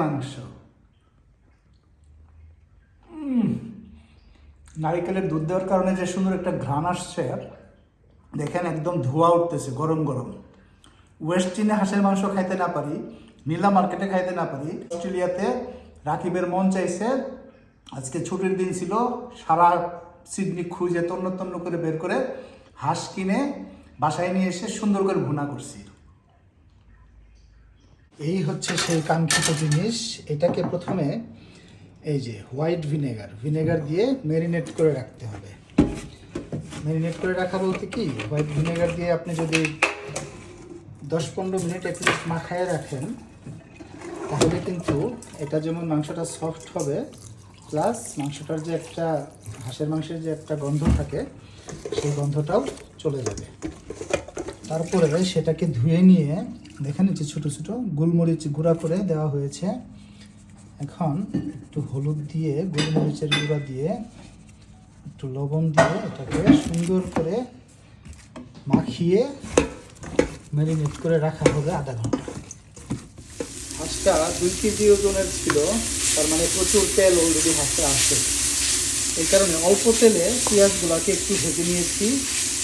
মাংস। নারিকেলের দুধ দেওয়ার কারণে যে সুন্দর একটা ঘ্রাণ আসছে, দেখেন একদম ধোয়া উঠতেছে, গরম গরম। ওয়েস্ট চীনে হাঁসের মাংস খাইতে না পারি, নীলা মার্কেটে খাইতে না পারি। অস্ট্রেলিয়াতে রাকিবের মন চাইছে, আজকে ছুটির দিন ছিল, সারা সিডনি খুঁজে তন্ন তন্ন করে বের করে হাঁস কিনে বাসায় নিয়ে এসে সুন্দর করে ভুনা করছি। এই হচ্ছে সেই কাঙ্ক্ষিত জিনিস। এটাকে প্রথমে এই যে হোয়াইট ভিনেগার ভিনেগার দিয়ে ম্যারিনেট করে রাখতে হবে। ম্যারিনেট করে রাখা বলতে কি? হোয়াইট ভিনেগার দিয়ে আপনি যদি দশ পনেরো মিনিট অ্যাটলিস্ট মাখায় রাখেন, তাহলে কিন্তু এটা যেমন মাংসটা সফট হবে প্লাস মাংসটার যে একটা, হাঁসের মাংসের যে একটা গন্ধ থাকে, সেই গন্ধটাও চলে যাবে। তারপরে সেটাকে ধুয়ে নিয়ে দেখে যে ছোটো ছোটো গোলমরিচ গুঁড়া করে দেওয়া হয়েছে। এখন একটু হলুদ দিয়ে, গোলমরিচের গুঁড়া দিয়ে, একটু লবণ দিয়ে এটাকে সুন্দর করে মাখিয়ে ম্যারিনেট করে রাখা হবে আধা ঘণ্টা। হাঁসটা দুই কেজি ওজনের ছিল, তার মানে প্রচুর তেল অলরেডি হাঁসটা আসে এই কারণে অল্প তেলে পেঁয়াজগুলোকে একটু ভেজে নিয়েছি,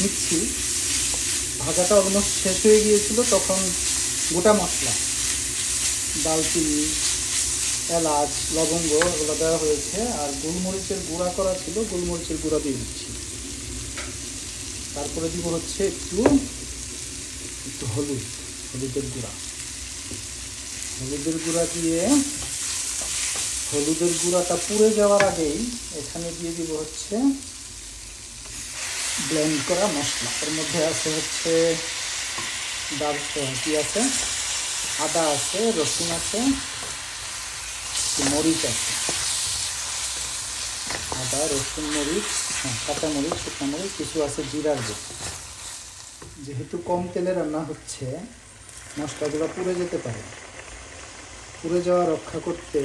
নিচ্ছি। ভাজাটা অলমোস্ট শেষ হয়ে গিয়েছিল, তখন গোটা মশলা দালচিনি এলাচ, লবঙ্গ এগুলো দেওয়া হয়েছে, আর গোলমরিচের গুঁড়া করা ছিল, গোলমরিচের গুঁড়া দিয়ে দিচ্ছি। তারপরে দিব হচ্ছে একটু একটু হলুদ, হলুদের গুঁড়া। হলুদের গুঁড়া দিয়ে, হলুদের গুঁড়াটা পুড়ে যাওয়ার আগেই এখানে দিয়ে দিব হচ্ছে ব্লেন্ড করা মশলা। এর মধ্যে আছে হচ্ছে কি আছে, আদা আছে, রসুন আছে মরিচ আছে। আদা, রসুন, মরিচ হ্যাঁ কাঁচা মরিচ, শুকনো মরিচ, কিছু আছে জিরার গুঁড়ো। যেহেতু কম তেলে রান্না হচ্ছে, মশলাগুলো পুড়ে যেতে পারে। পুড়ে যাওয়া রক্ষা করতে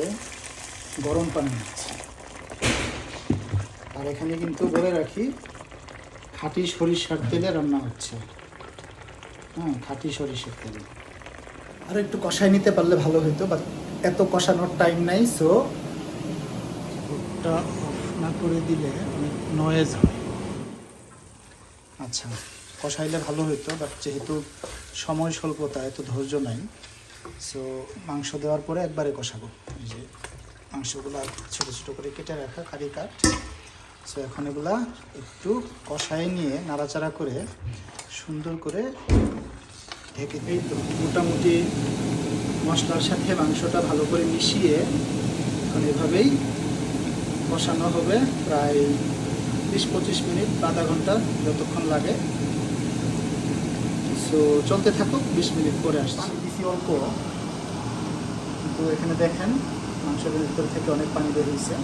গরম পানি নিচ্ছি আর এখানে কিন্তু বলে রাখি খাঁটি সরিষার তেলে রান্না হচ্ছে। হ্যাঁ খাঁটি সরিষার তেলে। আর একটু কষায় নিতে পারলে ভালো হতো বাট এত কষানোর টাইম নাই সো না করে দিলে নয়েজ হয়। আচ্ছা কষাইলে ভালো হতো বাট যেহেতু সময় স্বল্পতা, এত ধৈর্য নাই সো মাংস দেওয়ার পরে একবারে কষাবো। এই যে মাংসগুলো ছোটো ছোটো করে কেটে রাখা, কারি কাট সো এখন এগুলা একটু কষায় নিয়ে নাড়াচাড়া করে সুন্দর করে ঢেকে দিই। তো মোটামুটি মশলার সাথে মাংসটা ভালো করে মিশিয়ে এখন এভাবেই কষানো হবে প্রায় বিশ পঁচিশ মিনিট বা আধা ঘণ্টা যতক্ষণ লাগে। সো চলতে থাকুক, বিশ মিনিট পরে আসছি। দিছি অল্প। কিন্তু এখানে দেখেন, মাংসের ভিতর থেকে অনেক পানি বেরিয়েছে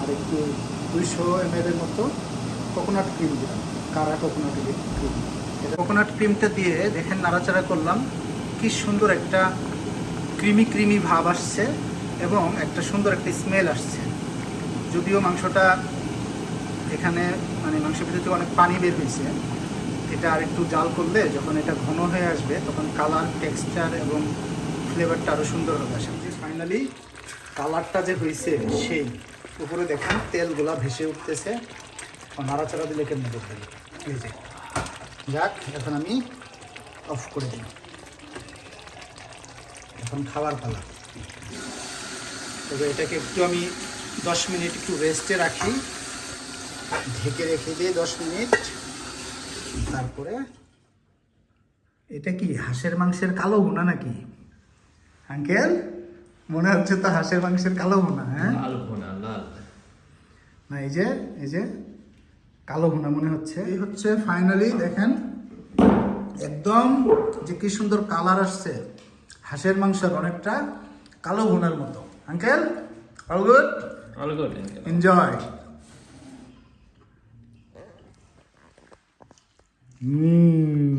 আর একটু দুইশো এম এর মতো কোকোনাট ক্রিম দিলাম। কারা কোকোনাট ক্রিম কোকোনাট ক্রিমটা দিয়ে দেখেন নাড়াচাড়া করলাম। কি সুন্দর একটা ক্রিমি ক্রিমি ভাব আসছে এবং একটা সুন্দর একটা স্মেল আসছে। যদিও মাংসটা এখানে মানে মাংসের ভিতর অনেক পানি বের হয়েছে। এটা আর একটু জাল করলে যখন এটা ঘন হয়ে আসবে, তখন কালার টেক্সচার এবং ফ্লেভারটা আরও সুন্দর হবে। করি ফাইনালি কালারটা যে হয়েছে, সেই। উপরে দেখুন, তেলগুলা ভেসে উঠতেছে। নাড়াচাড়া দিলে কেমন করতে এই যাক, এখন আমি অফ করে দিই এখন খাবার পালা। তবে এটাকে একটু আমি দশ মিনিট একটু রেস্টে রাখি। ঢেকে রেখে দিয়ে দশ মিনিট। তারপরে, এটা কি হাঁসের মাংসের কালো ভুনা নাকি? আঙ্কেল, মনে হচ্ছে তো হাঁসের মাংসের কালো ভুনা হ্যাঁ? না এই যে এই যে কালো ভুনা মনে হচ্ছে। এই হচ্ছে ফাইনালি দেখেন একদম যে কি সুন্দর কালার আসছে হাঁসের মাংসের অনেকটা কালো ভুনার মতো। Uncle all good all good enjoy হুম।